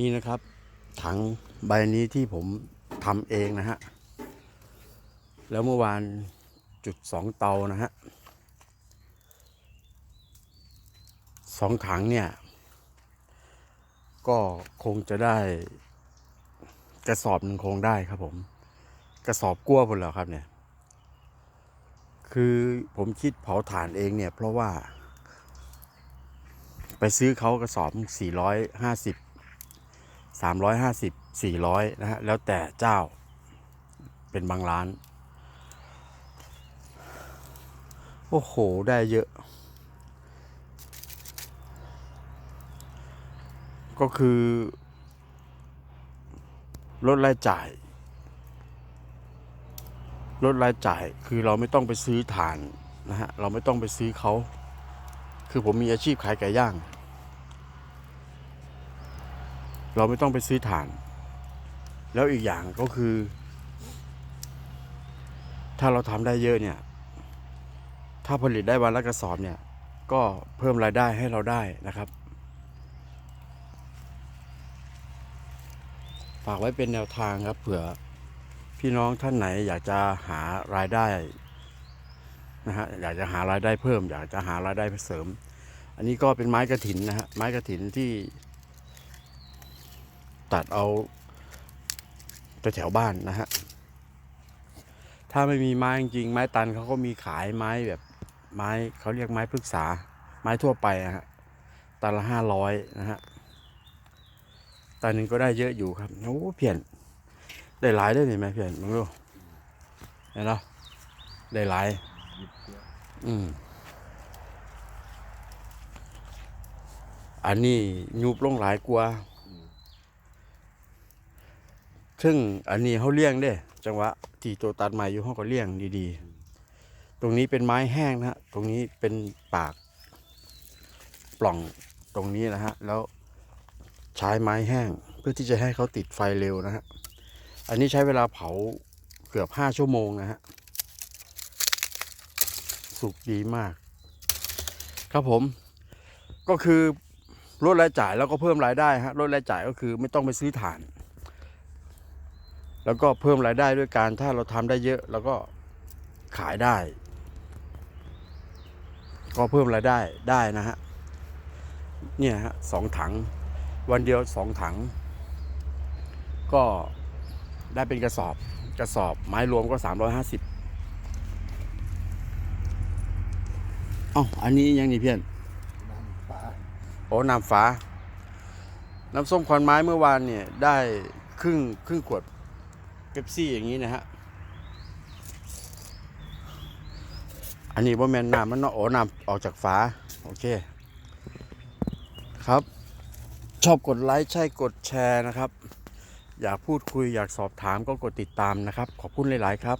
นี่นะครับ ถังใบนี้ที่ผมทำเองนะฮะ แล้วเมื่อวานจุดสองเตานะฮะสองถังเนี่ย ก็คงจะได้กระสอบหนึ่งคงได้ครับผม กระสอบกลัวหมดแล้วครับเนี่ย คือผมคิดเผาถ่านเองเนี่ย เพราะว่า ไปซื้อเขากระสอบสี่ ร้อยห้าสิบสามร้อยห้าสิบสี่ร้อยนะฮะแล้วแต่เจ้าเป็นบางร้าน โอ้โห ได้เยอะ ก็คือลดรายจ่ายลดรายจ่ายคือเราไม่ต้องไปซื้อถ่านนะฮะ เราไม่ต้องไปซื้อเขา คือผมมีอาชีพขายไก่ย่าง เราไม่ต้องไปซื้อถ่าน แล้วอีกอย่างก็คือ ถ้าเราทำได้เยอะเนี่ย ถ้าผลิตได้วันละกระสอบเนี่ย ก็เพิ่มรายได้ให้เราได้นะครับฝากไว้เป็นแนวทางครับเผื่อพี่น้องท่านไหนอยากจะหารายได้นะฮะอยากจะหารายได้เพิ่ม อยากจะหารายได้เสริม อันนี้ก็เป็นไม้กระถินนะฮะไม้กระถินที่ ตัดเอาแถวบ้านนะฮะ ถ้าไม่มีไม้จริงไม้ตันเขาก็มีขายไม้แบบไม้เขาเรียกไม้พฤกษา ไม้ทั่วไปอะฮะตันละห้าร้อยนะฮะตันหนึ่งก็ได้เยอะอยู่ครับโอ้เพียนได้หลายได้ไหมเพียนมึงดูเห็นเนาะได้หลายอืมอันนี้ยุบลงหลายกว่า ซึ่งอันนี้เขาเลี้ยงเด้ จังหวะที่ตัวตัดใหม่อยู่เขาก็เลี้ยงดีๆ ตรงนี้เป็นไม้แห้งนะฮะตรงนี้เป็นปากปล่องตรงนี้นะฮะ แล้วใช้ไม้แห้งเพื่อที่จะให้เขาติดไฟเร็วนะฮะ อันนี้ใช้เวลาเผาเกือบห้าชั่วโมงนะฮะ สุกดีมาก ครับผม ก็คือลดรายจ่ายแล้วก็เพิ่มรายได้ฮะลดรายจ่ายก็คือไม่ต้องไปซื้อถ่าน แล้วก็เพิ่มรายได้ด้วยการถ้าเราทำได้เยอะเราก็ขายได้ ก็เพิ่มรายได้ได้นะฮะเนี่ยฮะสองถัง วันเดียวสองถัง ก็ได้เป็นกระสอบกระสอบไม้รวมก็สามร้อยห้าสิบอ๋ออันนี้ยังนี่เพี้ยนน้ำปลาโอ้น้ำฟ้า น้ำส้มควันไม้เมื่อวานเนี่ย ได้ครึ่งครึ่งขวด ป๊ปซี่อย่างนี้นะฮะ อันนี้ว่าแมนน้ำมันเนาะโอ้น้ำออกจากฝา โอเค ครับ ชอบกดไลค์ ใช่กดแชร์นะครับ อยากพูดคุยอยากสอบถามก็กดติดตามนะครับ ขอบคุณหลาย ๆ ครับ